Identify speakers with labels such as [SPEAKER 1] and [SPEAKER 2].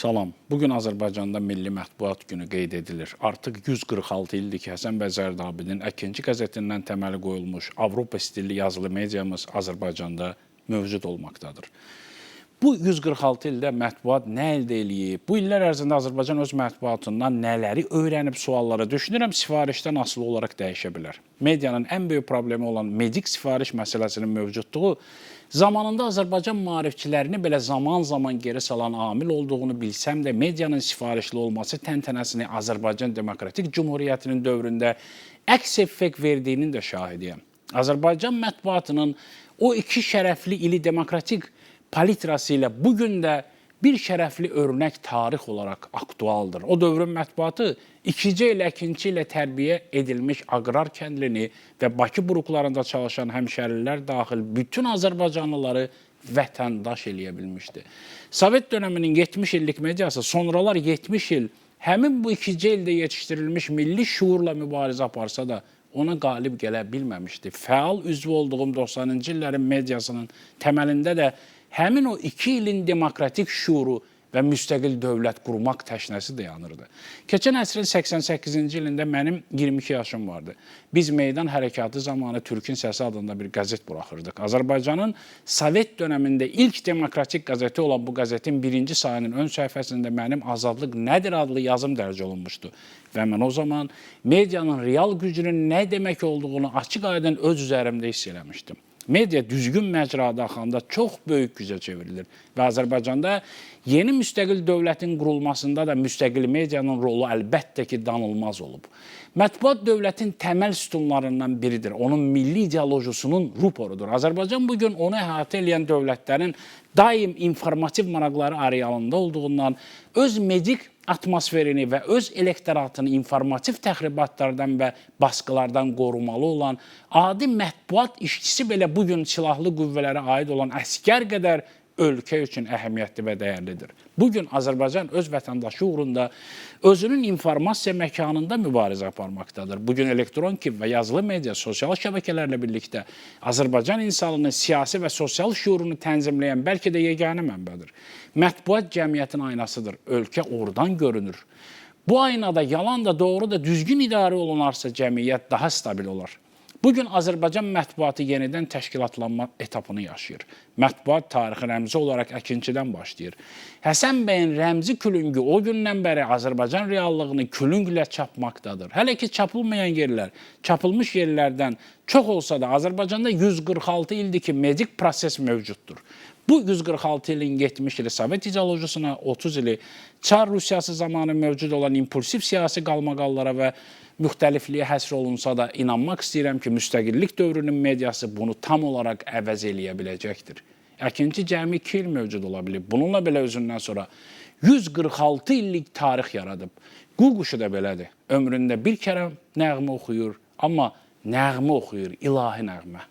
[SPEAKER 1] Salam. Bugün Azərbaycanda Milli Mətbuat Günü qeyd edilir. Artıq 146 ildir ki, Həsən bəy Zərdabinin Əkinci qəzetindən təməli qoyulmuş Avropa stilli yazılı mediamız Azərbaycanda mövcud olmaqdadır. Bu 146 ildə mətbuat nə əldə eləyib? Bu illər ərzində Azərbaycan öz mətbuatından nələri öyrənib suallara düşünürəm, sifarişdən asılı olaraq dəyişə bilər. Medianın ən böyük problemi olan medik sifariş məsələsinin mövcudluğu zamanında Azərbaycan maarifçilərini belə zaman-zaman geri salan amil olduğunu bilsəm də medianın sifarişli olması təntənəsini Azərbaycan Demokratik Cumhuriyyətinin dövründə əks effekt verdiyinin də şahidiyəm. Azərbaycan mətbuatının o iki şərəfli ili demokratik palitrası ilə bu də bir şərəfli örnək tarix olaraq aktualdır. O dövrün mətbuatı ikinci ilə ikinci ilə tərbiyə edilmiş aqrar kəndlini və Bakı buruqlarında çalışan həmşərilər daxil bütün Azərbaycanlıları vətəndaş eləyə bilmişdi. Sovet dövrünün 70 illik mediası sonralar 70 il həmin bu ikinci ildə yetişdirilmiş milli şuurla mübarizə aparsa da ona qalib gələ bilməmişdi. Fəal üzvü olduğum 90-cı illərin mediasının təməlində də həmin o iki ilin demokratik şuuru və müstəqil dövlət qurmaq təşnəsi dayanırdı. Keçən əsrin 88-ci ilində mənim 22 yaşım vardı. Biz meydan hərəkatı zamanı Türkün Səsi adında bir qəzet buraxırdıq. Azərbaycanın Sovet dövründə ilk demokratik qəzeti olan bu qəzetin birinci sayının ön səhifəsində mənim Azadlıq nədir adlı yazım dərc olunmuşdu. Və mən o zaman medianın real gücünün nə demək olduğunu açıq-aydın öz üzərimdə hiss eləmişdim. Media düzgün məcrada axanda çox böyük gücə çevrilir və Azərbaycanda yeni müstəqil dövlətin qurulmasında da müstəqil medianın rolu əlbəttə ki, danılmaz olub. Mətbuat dövlətin təməl sütunlarından biridir. Onun milli ideolojisunun ruporudur. Azərbaycan bu gün onu əhatə edən dövlətlərin daim informativ maraqları arealında olduğundan öz medik atmosferini və öz elektoratını informativ təxribatlardan və baskılardan qorumalı olan adi mətbuat işçisi belə bu gün silahlı qüvvələrə aid olan əskər qədər ölkə üçün əhəmiyyətli və dəyərlidir. Bu gün Azərbaycan öz vətəndaşı uğrunda özünün informasiya məkanında mübarizə aparmaqdadır. Bu gün elektron ki və yazılı media, sosial şəbəkələrlə birlikdə Azərbaycan insanının siyasi və sosial şuurunu tənzimləyən bəlkə də yeganə mənbədir. Mətbuat cəmiyyətin aynasıdır. Ölkə oradan görünür. Bu aynada yalan da doğru da düzgün idarə olunarsa cəmiyyət daha stabil olar. Bugün Azərbaycan mətbuatı yenidən təşkilatlanma etapını yaşayır. Mətbuat tarixi rəmzi olaraq Əkinçidən başlayır. Həsən bəyin rəmzi külüngü o gündən bəri Azərbaycan reallığını külünglə çapmaqdadır. Hələ ki çapılmayan yerlər, çapılmış yerlərdən çox olsa da Azərbaycanda 146 ildir ki medik proses mövcuddur. Bu 146 ilin 70 ili Sovet ideolojisuna, 30 ili Çar Rusiyası zamanı mövcud olan impulsiv siyasi qalmaqallara və müxtəlifliyə həsr olunsa da inanmaq istəyirəm ki, müstəqillik dövrünün mediası bunu tam olaraq əvəz eləyə biləcəkdir. Əkinci cəmi 2 il mövcud ola bilib. Bununla belə özündən sonra 146 illik tarix yaradıb. Quşu da belədir. Ömründə bir kərə nəğmə oxuyur, amma nəğmə oxuyur, ilahi nəğmə.